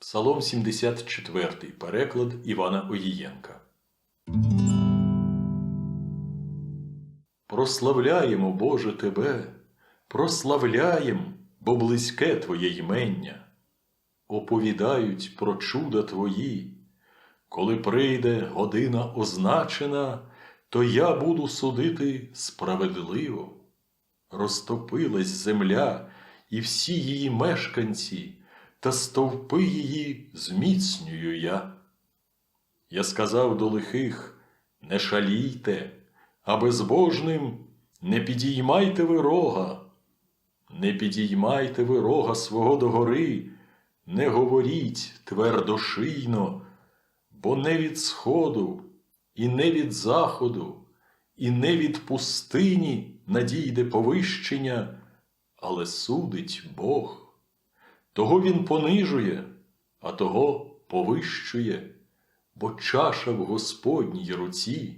Псалом 74, переклад Івана Оїєнка. Прославляємо, Боже, Тебе, прославляєм, бо близьке Твоє ймення. Оповідають про чуда Твої. Коли прийде година означена, то я буду судити справедливо. Розтопилась земля і всі її мешканці, та стовпи її зміцнюю я. Я сказав до лихих не шалійте, а безбожним не підіймайте ви рога, не підіймайте ви рога свого догори, не говоріть твердошийно, бо не від сходу, і не від заходу, і не від пустині надійде повищення, але судить Бог. Того він понижує, а того повищує, бо чаша в Господній руці,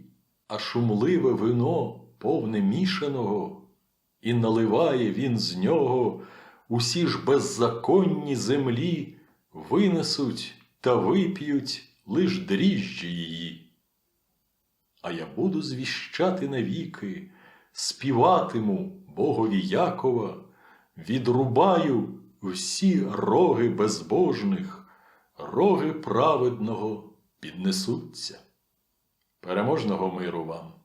а шумливе вино повне мішаного, і наливає він з нього усі ж беззаконні землі винесуть та вип'ють лиш дріжджі її. А я буду звіщати навіки, співатиму Богові Якова, відрубаю всі роги безбожних, роги праведного піднесуться. Переможного миру вам!